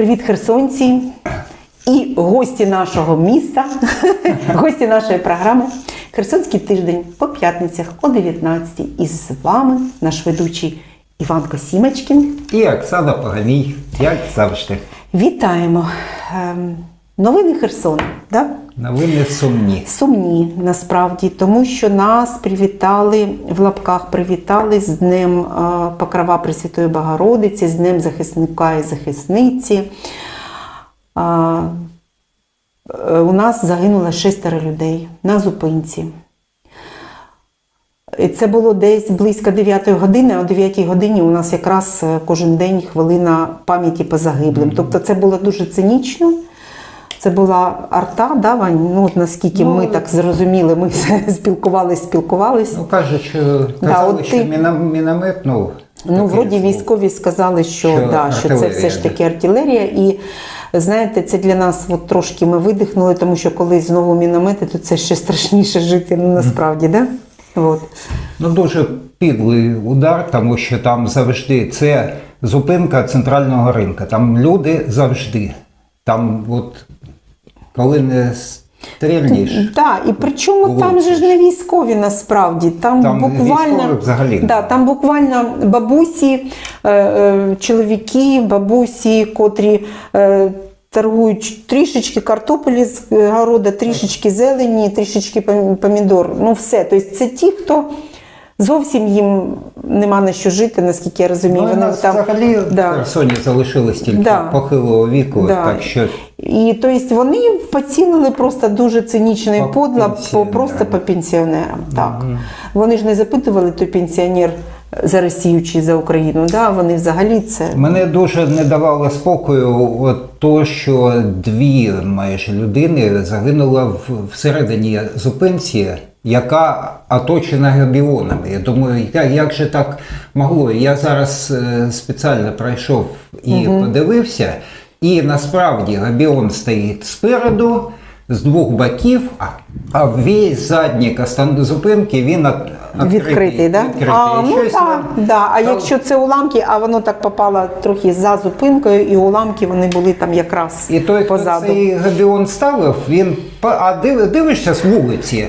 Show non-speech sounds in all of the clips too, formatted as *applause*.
Привіт, херсонці і гості нашого міста, *laughs* гості нашої програми. Херсонський тиждень по п'ятницях о 19 І з вами наш ведучий Іван Косімочкін. І Оксана Поганій. як завжди. Вітаємо! Ем, Новини Херсона. Да? Новини сумні. Сумні насправді, тому що нас привітали в лапках, привітали з Днем е, Покрова Пресвятої Богородиці, з Днем захисника і захисниці. Е, У нас загинуло шестеро людей на зупинці. Це було десь близько 9 години, а о 9 годині у нас якраз е, кожен день хвилина пам'яті по загиблим. Тобто це було дуже цинічно. Це була арта, да, Вань? Ну, от наскільки Ну, ми так зрозуміли, ми *laughs* спілкувались, спілкувались. Ну, кажуть, що казали, от що ти- міномет, ну, Ну, вроді військові сказали, що, Що да, що це все ж таки артилерія. І знаєте, це для нас от трошки ми видихнули, тому що коли знову міномети, то це ще страшніше жити ну, насправді, да? От. Ну, дуже підлий удар, тому що там завжди це зупинка центрального ринку. Там люди завжди. Там, от, коли не стрільніш, Так, і причому Було там же ж не військові насправді. Там, Там буквально взагалі да, там буквально бабусі, е, е, чоловіки, бабусі, котрі. Е, Торгують трішечки картоплі з города, трішечки зелені, трішечки помідор. Ну все. Тобто це ті, хто зовсім їм нема на що жити, наскільки я розумію. ну, Вони нас там взагалі Да. в Херсоні залишилось тільки Да. похилого віку, Да. так що І тобто вони поцілили просто дуже цинічно і По подло, по, просто по пенсіонерам. Так. Вони ж не запитували, той пенсіонер за Росію чи за Україну. Да? Вони взагалі це. Мене дуже не давало спокою от то, що дві майже людини загинули в- всередині зупинці, яка оточена габіонами. Я думаю, як же так могло? Я зараз е, спеціально пройшов і подивився, і насправді габіон стоїть спереду. З двох боків, а, а весь заднік зупинки він от, Відкритий, да? відкритий. А, ну щось так, нам- да. а там- якщо це уламки, а воно так попало трохи за зупинкою, і уламки вони були там якраз І той, хто цей габіон ставив, він а див- дивишся з вулиці.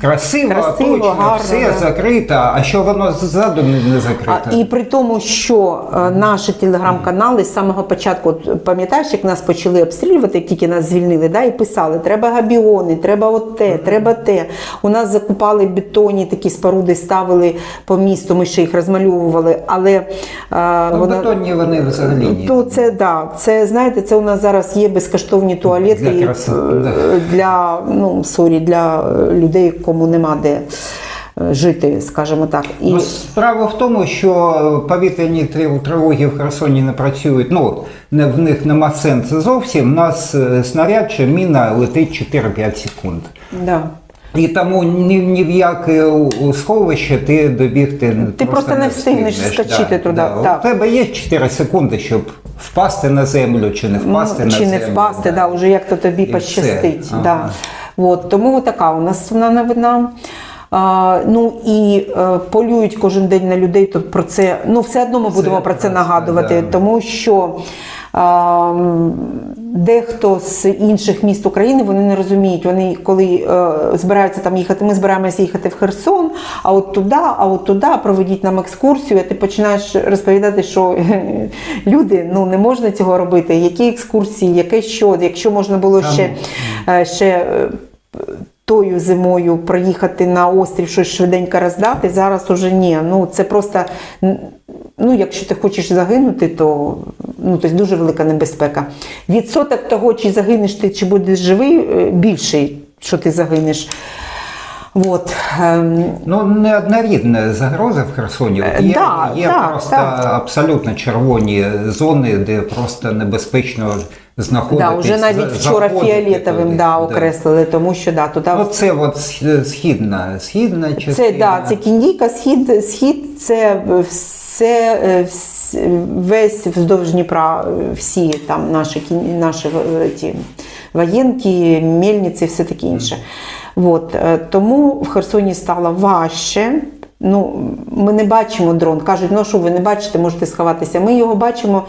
Красиво, Красиво, точно, гарно, все да. закрито, а що воно ззаду не, закрито. А, і при тому, що е, наші телеграм-канали з самого початку, от, пам'ятаєш, як нас почали обстрілювати, як тільки нас звільнили, да, і писали, треба габіони, треба от те, треба те. У нас закупали бетонні такі споруди, ставили по місту, ми ще їх розмальовували, але а, ну, вона- бетонні вони взагалі ні. то це да, це знаєте, це у нас зараз є безкоштовні туалети Для краси, е, да. для ну сорі, для е, людей, кому нема де е, жити, скажімо так. І Ну, справа в тому, що повітряні тривоги в Херсоні не працюють. Ну, в них нема сенсу зовсім. У нас е, снаряд чи міна летить 4-5 секунд. да. І тому ні, ні в яке сховище ти добігти Ти просто не встигнеш скочити туди, Да. так. У тебе є 4 секунди, щоб впасти на землю чи не впасти Ну, на чи землю. не впасти, да. вже як то тобі І пощастить. все. Да. От, тому така у нас сумна новина. Ну і е, полюють кожен день на людей. То про це ну все одно ми будемо про це нагадувати, да. тому що. Дехто з інших міст України вони не розуміють. Вони коли е, збираються там їхати, ми збираємося їхати в Херсон, а от туди, а от туди, проведіть нам екскурсію. А ти починаєш розповідати, що *laughs* люди ну не можна цього робити. Які екскурсії, яке що, якщо можна було ще, е, ще е, тою зимою проїхати на острів, щось швиденько роздати. Зараз уже ні. Ну це просто. Ну, якщо ти хочеш загинути, то ну, тобто дуже велика небезпека. Відсоток того, чи загинеш ти, чи будеш живий, е, більший, що ти загинеш. От. ем, Ну, неоднорідна загроза в Херсоні. Е, Є, да, є так, просто так. абсолютно червоні зони, де просто небезпечно знаходитись. Да, вже навіть вчора фіолетовим туди. да, окреслили, тому що да, туди Ну, це от східна, східна частина. Це да, це кіндійка, схід, схід це все е, весь вздовж Дніпра, всі там наші наші е, ті, воєнки, мельниці, все таке інше. От, е, тому в Херсоні стало важче. Ну, ми не бачимо дрон. Кажуть, ну що ви не бачите, можете сховатися. Ми його бачимо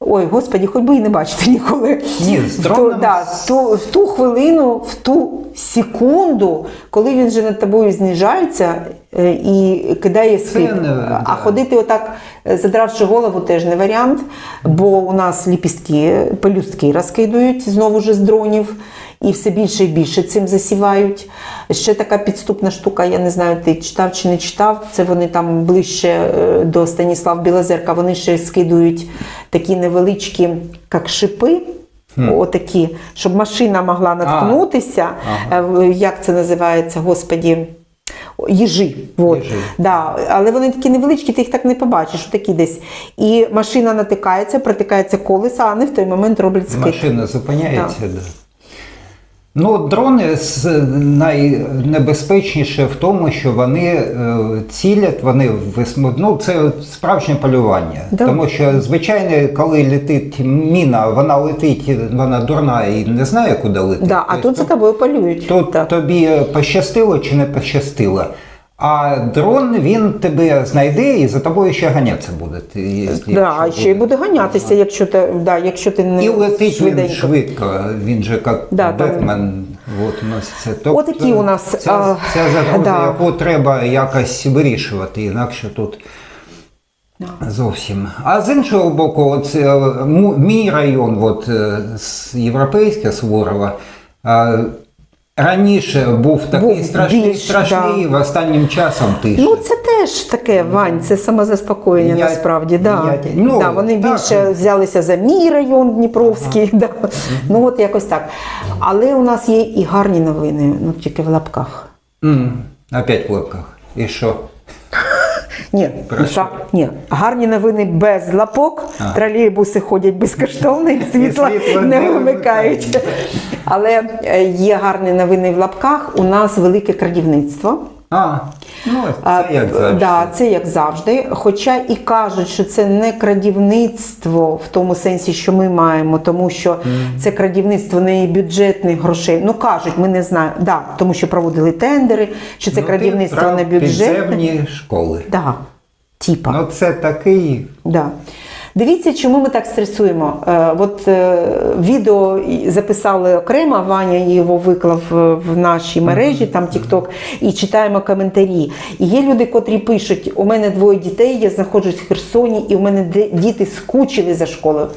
Ой, господі, хоч би і не бачити ніколи. Ні, ту, да, в ту, в ту хвилину, в ту секунду, коли він вже над тобою знижається е, і кидає світ, не- а да. ходити отак, задравши голову, теж не варіант, бо у нас ліпістки, пелюстки розкидують знову ж з дронів. І все більше і більше цим засівають. Ще така підступна штука, я не знаю, ти читав чи не читав. Це вони там ближче е, до Станіслав Білозерка, вони ще скидують такі невеличкі, як шипи. Отакі, щоб машина могла наткнутися. Е, в- Як це називається, господі? Їжі. Вот. Їжі. Да. Але вони такі невеличкі, ти їх так не побачиш, такі десь. І машина натикається, протикається колеса, а вони в той момент роблять скид. Машина зупиняється, да. Ну, дрони найнебезпечніше в тому, що вони е, цілять, вони висмо... ну, це справжнє полювання. Да. Тому що, звичайно, коли летить міна, вона летить, вона дурна і не знає, куди летить. Да, а Тобто тут за тобою полюють. Тут Так. тобі пощастило чи не пощастило. А дрон він тебе знайде і за тобою ще ганятися буде. Ти, якщо- Да, ще й буде ганятися, якщо ти, да, якщо ти не І летить він швидко, він же як Да, Бетмен от, носиться. Тобто, Отакі у нас, Ця, ця загроза, да. яку треба якось вирішувати, інакше тут зовсім. А з іншого боку, от, е, мій район, от, е, європейське Суворова, раніше був такий Був страшний, більш, страшний, да. останнім часом тише. Ну, це теж таке, Вань, це самозаспокоєння Я- насправді. Да. я- ну, да, вони так. більше взялися за мій район Дніпровський. Да. Ну от якось так. Але у нас є і гарні новини, ну тільки в лапках. Mm. Опять в лапках. І що? Ні, Про ні, гарні новини без лапок. Тролейбуси ходять безкоштовно і світла не вимикають. Але е, є гарні новини в лапках. У нас велике крадівництво. А, ну, це як завжди. Да, це як завжди. Хоча і кажуть, що це не крадівництво в тому сенсі, що ми маємо, тому що це крадівництво не бюджетних грошей. Ну кажуть, ми не знаємо. Да, тому що проводили тендери, що це Ну, крадівництво не бюджетне. Підземні школи. Да, типа. Ну це такий. Да. Дивіться, чому ми так стресуємо. Е, от е, відео записали окремо, Ваня його виклав в нашій мережі, там TikTok, і читаємо коментарі. І є люди, котрі пишуть: у мене двоє дітей, я знаходжусь в Херсоні, і у мене діти скучили за школою.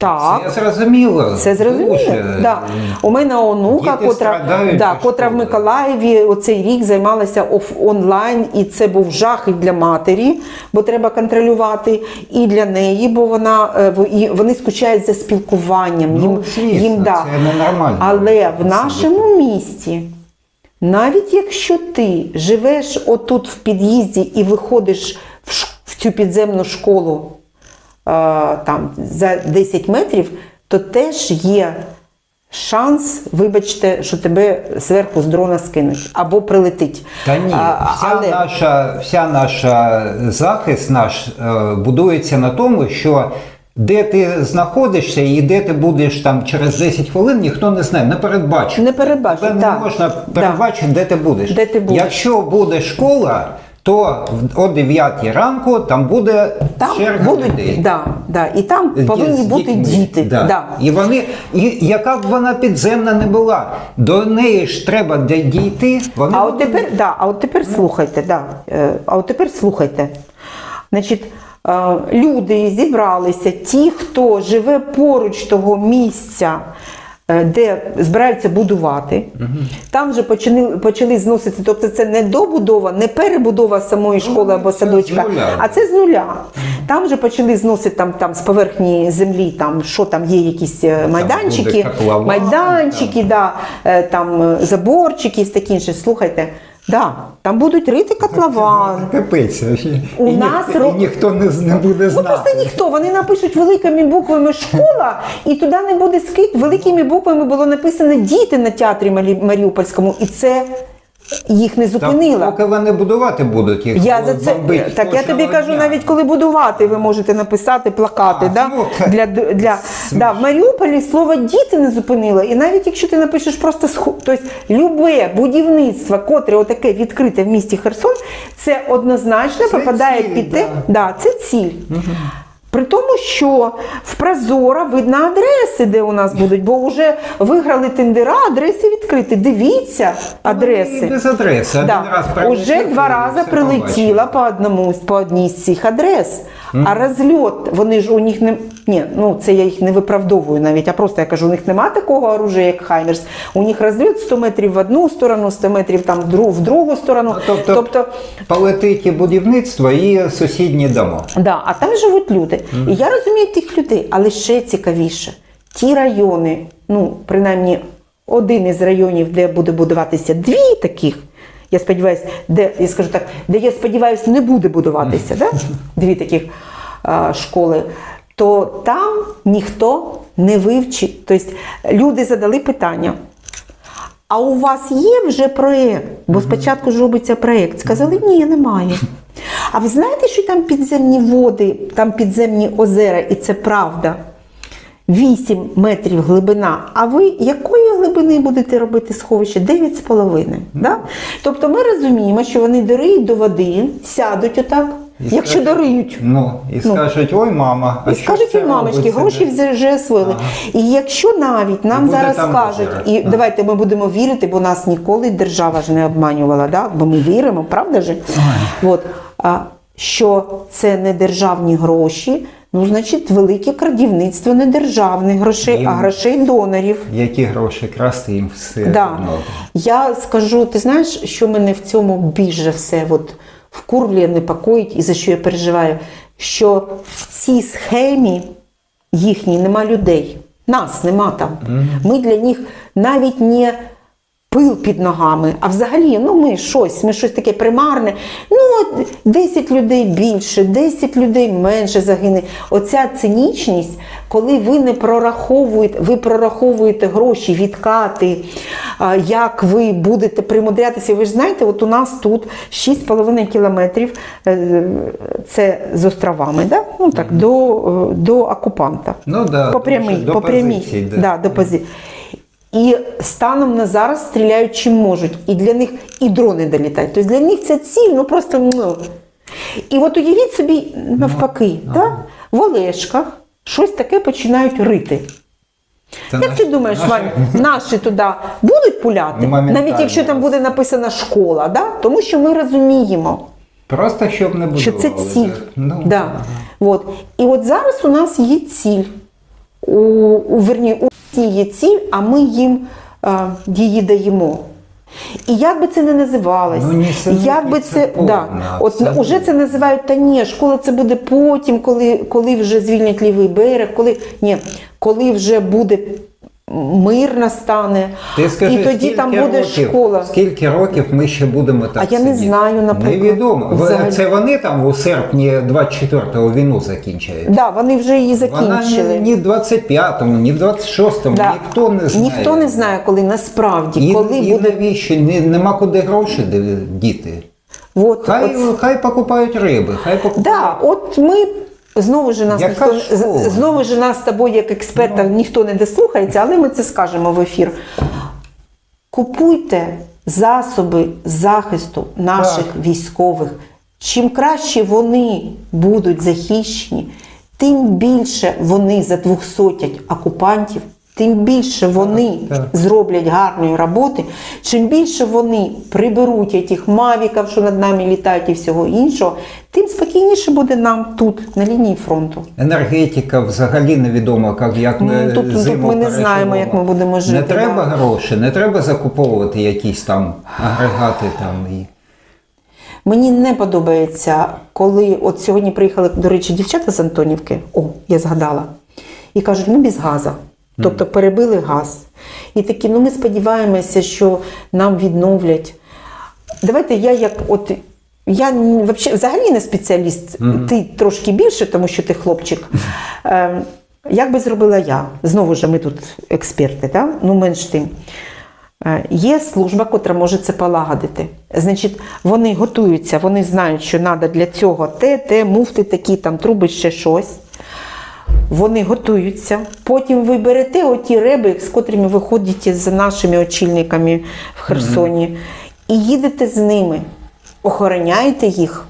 Так. Це зрозуміло. Це зрозуміло. Да. У мене онука, Діти котра, да, котра в. Миколаєві оцей рік займалася онлайн, і це був жах і для матері, бо треба контролювати, і для неї, бо вона е, і вони скучають за спілкуванням. Ну, їм, звісно, їм, да. це ненормально. Але в нашому місті. Навіть якщо ти живеш отут в під'їзді і виходиш в, цю підземну школу там, за 10 метрів, то теж є шанс, вибачте, що тебе зверху з дрона скинуть або прилетить. Та ні, вся, але- наша, вся наша захист наш е, будується на тому, що де ти знаходишся і де ти будеш там через 10 хвилин, ніхто не знає, не передбачить. Не передбачить, Тебе так. не можна Да. передбачити, де ти будеш. Де ти будеш. Якщо буде школа, то о 9 ранку там буде Там черга будуть, людей. да, да, і там повинні бути діти. Да. Да. І вони, і яка б вона підземна не була, до неї ж треба дійти. Вони А от тепер, да, а от тепер слухайте, да, е, а от тепер слухайте. Значить, е, люди зібралися, ті, хто живе поруч того місця, де збираються будувати. Там вже почали, почали зносити. Тобто це не добудова, не перебудова самої школи або Ну, садочка, а це з нуля. Там вже почали зносити там, там з поверхні землі, там що там є якісь е, майданчики, котлован, майданчики, да, е, там е, заборчики таке інше. Слухайте, да, там будуть рити котлован. Капець. У і, нас ніхто, ро- і ніхто не, не буде Ну знати. просто ніхто. Вони напишуть великими буквами школа, і туди не буде скид. Великими буквами було написано діти на театрі Маріупольському, і це їх не Та зупинило. поки вони будувати будуть їх. Я за це бомбить так. Я тобі кажу, дня. навіть коли будувати, ви можете написати плакати. А, да? ну, для, для, да, в Маріуполі слово діти не зупинило. І навіть якщо ти напишеш просто сху- тобто любе будівництво, котре отаке відкрите в місті Херсон, це однозначно Це попадає ціль, під те. да. Да, це ціль. При тому, що в Прозора видно адреси, де у нас будуть, бо вже виграли тендера, адреси відкриті. Дивіться адреси. без адреси. Один раз Да. прилетів, Уже два рази прилетіла по одному по одній з цих адрес. А розльот, вони ж у них не ні, ну це я їх не виправдовую навіть, а просто я кажу, у них нема такого оружия, як Хаймерс. У них розльот 100 метрів в одну сторону, 100 метрів там в другу, в другу сторону. Ну, тобто, полетить і будівництво, і сусідні дома. Да, а там живуть люди. І я розумію тих людей, але ще цікавіше. Ті райони, ну, принаймні, один із районів, де буде будуватися дві таких, я сподіваюся, де, я скажу так, де я сподіваюся, не буде будуватися, да? дві таких а, школи, то там ніхто не вивчить. Тобто люди задали питання. А у вас є вже проєкт? Бо спочатку ж робиться проєкт. Сказали, ні, немає. А ви знаєте, що там підземні води, там підземні озера, і це правда. 8 метрів глибина. А ви якої глибини будете робити сховище? 9,5. Да? Тобто ми розуміємо, що вони дориють до води, сядуть отак, І якщо скажуть, дориють. Ну, і скажуть, ой, мама, а І що скажуть і мамочки, гроші де?» вже освоїли. І якщо навіть нам буде зараз скажуть, і Ага. давайте ми будемо вірити, бо нас ніколи держава ж не обманювала, да? бо ми віримо, правда ж? От, а, що це не державні гроші, ну, значить, велике крадівництво не державних грошей, Їм- а грошей донорів. Які гроші красти їм все. Да. одно. Я скажу, ти знаєш, що мене в цьому більше все от, вкурвлює, непокоїть і за що я переживаю, що в цій схемі їхній нема людей. Нас нема там. Ми для них навіть не пил під ногами, а взагалі, ну ми щось, ми щось таке примарне. Ну, от 10 людей більше, 10 людей менше загине. Оця цинічність, коли ви не прораховуєте, ви прораховуєте гроші, відкати, як ви будете примудрятися. Ви ж знаєте, от у нас тут 6,5 кілометрів, е, це з островами, да? ну, так, до, е, до окупанта. Ну да, по прямій, до по прямій, да, до позиції. І станом на зараз стріляють чим можуть. І для них і дрони долітають. Тобто для них ця ціль, ну просто. Ну. І от уявіть собі навпаки, да? в Олешках щось таке починають рити. Це Як наші- ти думаєш, наші- Ваня, наші туди будуть пуляти? Навіть якщо там буде написана школа, да? тому що ми розуміємо, Просто щоб не що це ціль. Ну, да. От. І от зараз у нас є ціль. У, у, верні, у всі є ціль, а ми їм а, її даємо. І як би це не називалось, Ну, як би це, повна, да, от це уже це називають, та ні, школа це буде потім, коли, коли вже звільнять лівий берег, коли ні, коли вже буде мир настане, Ти скажи, і тоді там буде років, школа. Скільки років ми ще будемо так А я не знаю, наприклад, Невідомо. Взагалі. Це вони там у серпні 24-го війну закінчають. Да, вони вже її Вона закінчили. ні, ні в 25-му, ні в 26-му, Да. ніхто не знає. Ніхто не знає, коли насправді, І, коли і буде. навіщо? Нема куди гроші діти. От, Хай, от, хай покупають риби, хай покупають. да, от ми знову ж нас Яка ніхто школа? знову ж нас з тобою, як експерта, ніхто не дослухається, але ми це скажемо в ефір. Купуйте засоби захисту наших Так. військових. Чим краще вони будуть захищені, тим більше вони задвухсотять окупантів, тим більше вони так. зроблять гарної роботи, чим більше вони приберуть тих мавіків, що над нами літають і всього іншого, тим спокійніше буде нам тут, на лінії фронту. Енергетика взагалі невідомо, як, як ми Ну, тут- тут ми не знаємо, як ми будемо жити, Не треба да. гроші, не треба закуповувати якісь там агрегати там і. Мені не подобається, коли от сьогодні приїхали, до речі, дівчата з Антонівки, о, я згадала, і кажуть, ми без газу. Тобто перебили газ. І такі, ну ми сподіваємося, що нам відновлять. Давайте я як от. Я вообще, взагалі не спеціаліст, ти трошки більше, тому що ти хлопчик. Е, як би зробила я? Знову ж ми тут експерти, да? ну менш тим. Е, Є служба, котра може це полагодити. Значить, вони готуються, вони знають, що треба для цього те, те, муфти такі, там труби, ще щось. Вони готуються. Потім ви берете оті реби, з котрими ви ходите за нашими очільниками в Херсоні, і їдете з ними, охороняєте їх.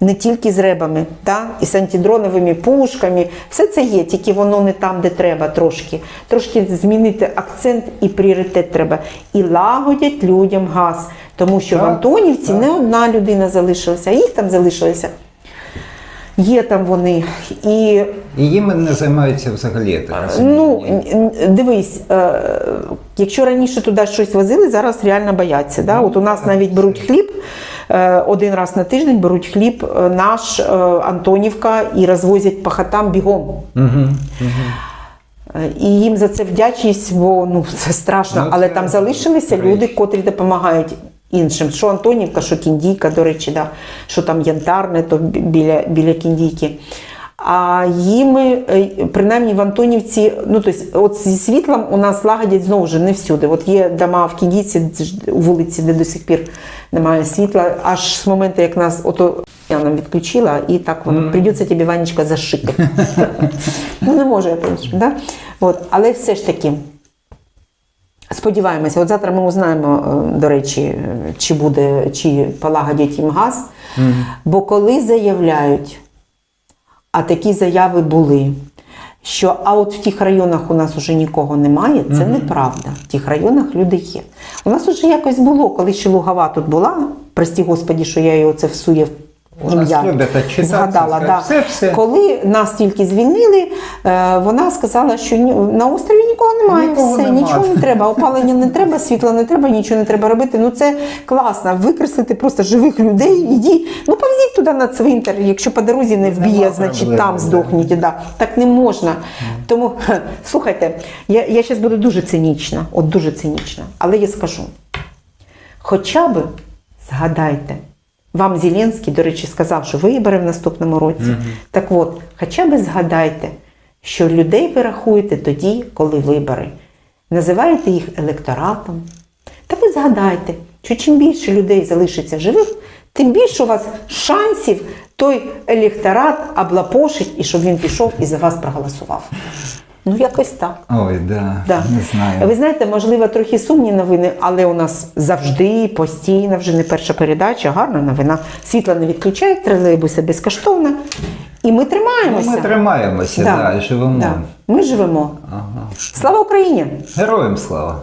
не тільки з ребами, да? і з антидроновими пушками. Все це є, тільки воно не там, де треба трошки. Трошки змінити акцент і пріоритет треба. І лагодять людям газ. Тому що в Антонівці так. не одна людина залишилася, а їх там залишилося. Є там вони. І І їм не займаються взагалі, так. Ну, дивись, е, якщо раніше туди щось возили, зараз реально бояться. Да? От у нас навіть беруть хліб, е, один раз на тиждень беруть хліб е, наш Антонівка і розвозять по хатам бігом. Мгм. Е, І їм за це вдячність, бо ну, це страшно. Ну, Але це там залишилися річ. люди, котрі допомагають іншим. Що Антонівка, що Кіндійка, до речі, да. що там янтарне, то біля, біля Кіндійки. А їм, е, принаймні в Антонівці, ну тобто, от зі світлом у нас лагодять знову ж не всюди. От є дома в Кіндійці, у вулиці, де до сих пір немає світла, аж з моменту, як нас ото я нам відключила, і так воно прийдеться тобі Ванечка зашикати. *laughs* ну не можу я по-іншому, да? От, але все ж таки. Сподіваємося, от завтра ми узнаємо, е, до речі, е, чи буде, чи полагодять їм газ. Бо коли заявляють, а такі заяви були, що а от в тих районах у нас уже нікого немає, це неправда. В тих районах люди є. У нас уже якось було, коли ще Лугова тут була, прості господі, що я його це всує ім'я. Згадала, да. все, все. Коли нас тільки звільнили, е, вона сказала, що на острові нікого немає, Нікого все, нема. нічого не треба, опалення не треба, світла не треба, нічого не треба робити. Ну це класно. Викреслити просто живих людей. Іді, ну повзіть туди на цвинтар. Якщо по дорозі не вб'є, Нема значить проблеми, там здохніть. Да. Так не можна. Тому слухайте, я, я зараз буду дуже цинічна, от дуже цинічна, але я скажу. Хоча би згадайте, вам Зеленський, до речі, сказав, що вибори в наступному році. Так от, хоча б згадайте, що людей ви рахуєте тоді, коли вибори. Називаєте їх електоратом. Та ви згадайте, що чим більше людей залишиться живих, тим більше у вас шансів той електорат облапошить і щоб він пішов і за вас проголосував. Ну, якось так. Ой, да, Да. не знаю. Ви знаєте, можливо, трохи сумні новини, але у нас завжди постійно, вже не перша передача, гарна новина. Світла не відключають, тролейбуси безкоштовно. І ми Ну, тримаємося. ми тримаємося, Да. да, живемо. Да. Ми живемо. Ага. Слава Україні! Героям слава!